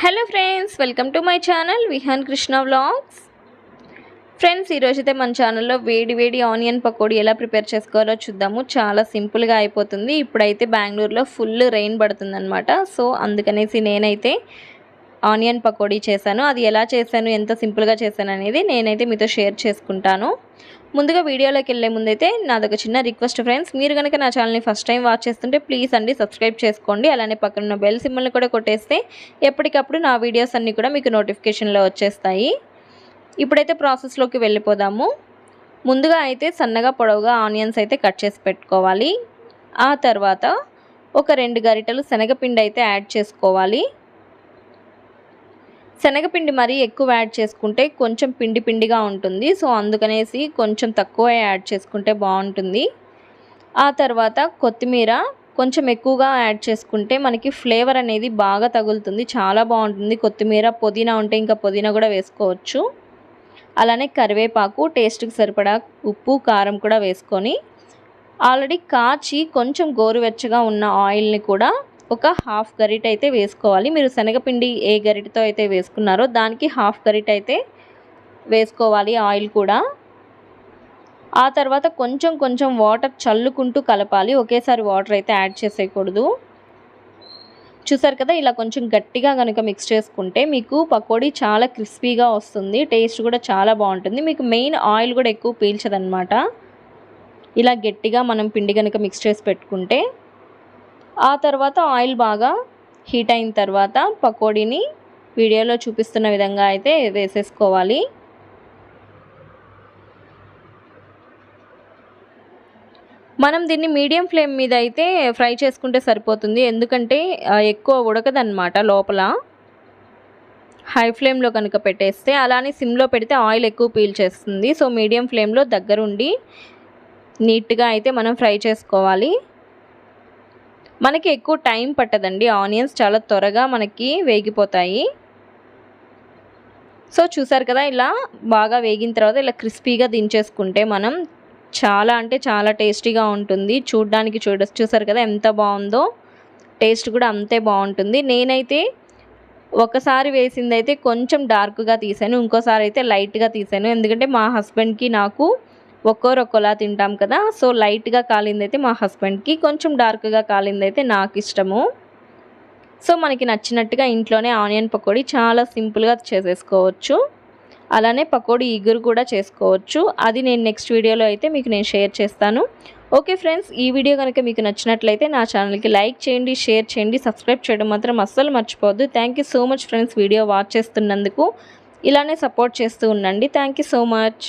Hello friends welcome to my channel Vihaan Krishna vlogs friends ఈరోజైతే మన ఛానల్లో వేడి వేడి ఆనియన్ పకోడీ ఎలా ప్రిపేర్ చేసుకోవాలో చూద్దాము. చాలా సింపుల్గా అయిపోతుంది. ఇప్పుడైతే బెంగళూరులో ఫుల్ రెయిన్ పడుతుందనమాట సో అందుకనేసి నేనైతే ఆనియన్ పకోడీ చేశాను. అది ఎలా చేశాను ఎంత సింపుల్గా చేశాను అనేది నేనైతే మీతో షేర్ చేసుకుంటాను. ముందుగా వీడియోలోకి వెళ్ళే ముందైతే నాదొక చిన్న రిక్వెస్ట్ ఫ్రెండ్స్. మీరు కనుక నా ఛానల్ని ఫస్ట్ టైం వాచ్ చేస్తుంటే ప్లీజ్ అండి సబ్స్క్రైబ్ చేసుకోండి. అలానే పక్కన ఉన్న బెల్ సిమ్మల్ని కూడా కొట్టేస్తే ఎప్పటికప్పుడు నా వీడియోస్ అన్నీ కూడా మీకు నోటిఫికేషన్లో వచ్చేస్తాయి. ఇప్పుడైతే ప్రాసెస్లోకి వెళ్ళిపోదాము. ముందుగా అయితే సన్నగా పొడవుగా ఆనియన్స్ అయితే కట్ చేసి పెట్టుకోవాలి. ఆ తర్వాత ఒక రెండు గరిటలు శనగపిండి అయితే యాడ్ చేసుకోవాలి. శనగపిండి మరీ ఎక్కువ యాడ్ చేసుకుంటే కొంచెం పిండి పిండిగా ఉంటుంది. సో అందుకనేసి కొంచెం తక్కువ యాడ్ చేసుకుంటే బాగుంటుంది. ఆ తర్వాత కొత్తిమీర కొంచెం ఎక్కువగా యాడ్ చేసుకుంటే మనకి ఫ్లేవర్ అనేది బాగా తగులుతుంది. చాలా బాగుంటుంది. కొత్తిమీర పుదీనా ఉంటే ఇంకా పుదీనా కూడా వేసుకోవచ్చు. అలానే కరివేపాకు టేస్ట్కి సరిపడా ఉప్పు కారం కూడా వేసుకొని ఆల్రెడీ కాచి కొంచెం గోరువెచ్చగా ఉన్న ఆయిల్ని కూడా ఒక హాఫ్ గరిట అయితే వేసుకోవాలి. మీరు శనగపిండి ఏ గరిటతో అయితే వేసుకున్నారో దానికి హాఫ్ గరిట అయితే వేసుకోవాలి ఆయిల్ కూడా. ఆ తర్వాత కొంచెం కొంచెం వాటర్ చల్లుకుంటూ కలపాలి. ఒకేసారి వాటర్ అయితే యాడ్ చేసేయకూడదు. చూసారు కదా ఇలా కొంచెం గట్టిగా కనుక మిక్స్ చేసుకుంటే మీకు పకోడీ చాలా క్రిస్పీగా వస్తుంది. టేస్ట్ కూడా చాలా బాగుంటుంది. మీకు మెయిన్ ఆయిల్ కూడా ఎక్కువ పీల్చదనమాట ఇలా గట్టిగా మనం పిండి కనుక మిక్స్ చేసి పెట్టుకుంటే ఆ తర్వాత ఆయిల్ బాగా హీట్ అయిన తర్వాత పకోడీని వీడియోలో చూపిస్తున్న విధంగా అయితే వేసేసుకోవాలి. మనం దీన్ని మీడియం ఫ్లేమ్ మీద అయితే ఫ్రై చేసుకుంటే సరిపోతుంది. ఎందుకంటే ఎక్కువ ఉడకదన్నమాట లోపల. హై ఫ్లేమ్లో కనుక పెట్టేస్తే అలానే సిమ్లో పెడితే ఆయిల్ ఎక్కువ పీల్చేస్తుంది సో మీడియం ఫ్లేమ్లో దగ్గరుండి నీట్గా అయితే మనం ఫ్రై చేసుకోవాలి. మనకి ఎక్కువ టైం పట్టదండి. ఆనియన్స్ చాలా త్వరగా మనకి వేగిపోతాయి. సో చూసారు కదా ఇలా బాగా వేగిన తర్వాత ఇలా క్రిస్పీగా దించేసుకుంటే మనం చాలా అంటే చాలా టేస్టీగా ఉంటుంది. చూడ్డానికి చూడ చూసారు కదా ఎంత బాగుందో. టేస్ట్ కూడా అంతే బాగుంటుంది. నేనైతే ఒకసారి వేసింది అయితే కొంచెం డార్క్గా తీసాను. ఇంకోసారి అయితే లైట్గా తీసాను. ఎందుకంటే మా హస్బెండ్కి నాకు ఒక్కోరు ఒక్కోలా తింటాం కదా. సో లైట్గా కాలిందైతే మా హస్బెండ్కి కొంచెం డార్క్గా కాలింది అయితే నాకు ఇష్టము సో మనకి నచ్చినట్టుగా ఇంట్లోనే ఆనియన్ పకోడీ చాలా సింపుల్గా చేసేసుకోవచ్చు. అలానే పకోడీ ఇగురు కూడా చేసుకోవచ్చు. అది నేను నెక్స్ట్ వీడియోలో అయితే మీకు నేను షేర్ చేస్తాను. ఓకే ఫ్రెండ్స్ ఈ వీడియో కనుక మీకు నచ్చినట్లయితే నా ఛానల్కి లైక్ చేయండి షేర్ చేయండి సబ్స్క్రైబ్ చేయడం మాత్రం అస్సలు మర్చిపోవద్దు. Thank so much friends video watch చేస్తున్నందుకు. ఇలానే సపోర్ట్ చేస్తూ ఉండండి. Thank so much.